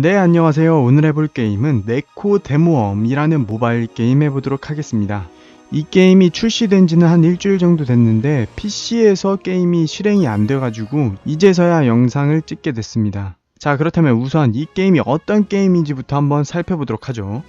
네, 안녕하세요. 오늘 해볼 게임은 네코 데모엄이라는 모바일 게임 해보도록 하겠습니다. 이 게임이 출시된 지는 한 일주일 정도 됐는데 PC에서 게임이 실행이 안 돼가지고 이제서야 영상을 찍게 됐습니다. 자, 그렇다면 우선 이 게임이 어떤 게임인지부터 한번 살펴보도록 하죠.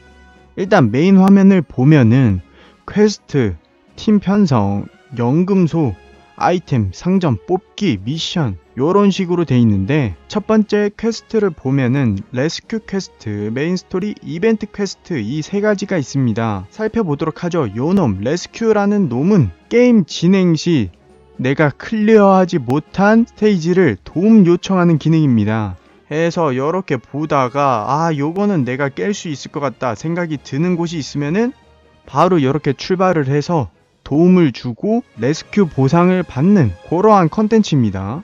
일단 메인 화면을 보면은 퀘스트, 팀 편성, 연금소, 아이템, 상점, 뽑기, 미션 요런 식으로 돼 있는데 첫 번째 퀘스트를 보면은 레스큐 퀘스트, 메인 스토리, 이벤트 퀘스트 이 세 가지가 있습니다. 살펴보도록 하죠. 요놈 레스큐라는 놈은 게임 진행 시 내가 클리어하지 못한 스테이지를 도움 요청하는 기능입니다. 해서 이렇게 보다가 아 요거는 내가 깰 수 있을 것 같다 생각이 드는 곳이 있으면은 바로 이렇게 출발을 해서 도움을 주고 레스큐 보상을 받는 그러한 컨텐츠입니다.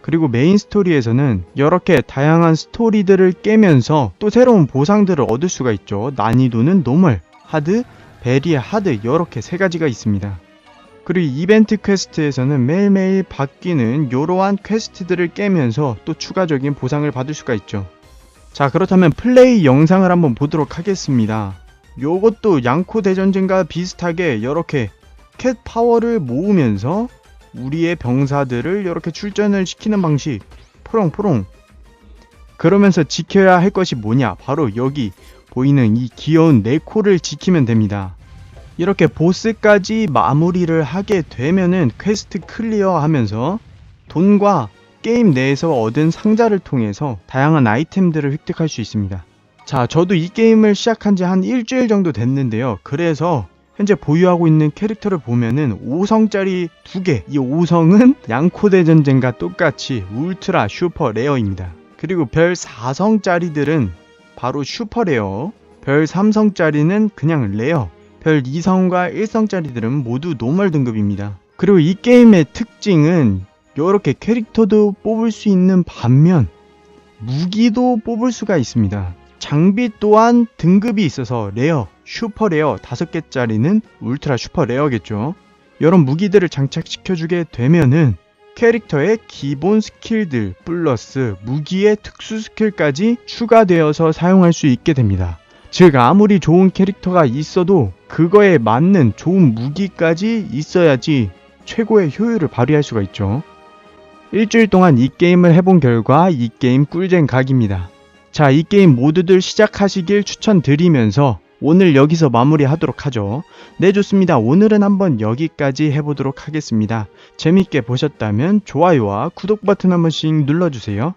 그리고 메인 스토리에서는 이렇게 다양한 스토리들을 깨면서 또 새로운 보상들을 얻을 수가 있죠. 난이도는 노멀, 하드, 베리 하드 이렇게 세 가지가 있습니다. 그리고 이벤트 퀘스트에서는 매일매일 바뀌는 이러한 퀘스트들을 깨면서 또 추가적인 보상을 받을 수가 있죠. 자 그렇다면 플레이 영상을 한번 보도록 하겠습니다. 요것도 양코 대전쟁과 비슷하게 이렇게 캣 파워를 모으면서 우리의 병사들을 이렇게 출전을 시키는 방식. 포롱포롱. 그러면서 지켜야 할 것이 뭐냐? 바로 여기 보이는 이 귀여운 네 코를 지키면 됩니다. 이렇게 보스까지 마무리를 하게 되면은 퀘스트 클리어 하면서 돈과 게임 내에서 얻은 상자를 통해서 다양한 아이템들을 획득할 수 있습니다 자, 저도 이 게임을 시작한 지 한 일주일 정도 됐는데요. 그래서 현재 보유하고 있는 캐릭터를 보면은 5성짜리 두 개. 이 5성은 양코대 전쟁과 똑같이 울트라 슈퍼 레어입니다. 그리고 별 4성짜리들은 바로 슈퍼 레어. 별 3성짜리는 그냥 레어. 별 2성과 1성짜리들은 모두 노멀 등급입니다. 그리고 이 게임의 특징은 이렇게 캐릭터도 뽑을 수 있는 반면 무기도 뽑을 수가 있습니다. 장비 또한 등급이 있어서 레어, 슈퍼 레어 5개짜리는 울트라 슈퍼 레어겠죠. 이런 무기들을 장착시켜주게 되면은 캐릭터의 기본 스킬들 플러스 무기의 특수 스킬까지 추가되어서 사용할 수 있게 됩니다. 즉 아무리 좋은 캐릭터가 있어도 그거에 맞는 좋은 무기까지 있어야지 최고의 효율을 발휘할 수가 있죠. 일주일 동안 이 게임을 해본 결과 이 게임 꿀잼 각입니다. 자, 이 게임 모두들 시작하시길 추천드리면서 오늘 여기서 마무리하도록 하죠. 네, 좋습니다. 오늘은 한번 여기까지 해보도록 하겠습니다. 재밌게 보셨다면 좋아요와 구독 버튼 한 번씩 눌러주세요.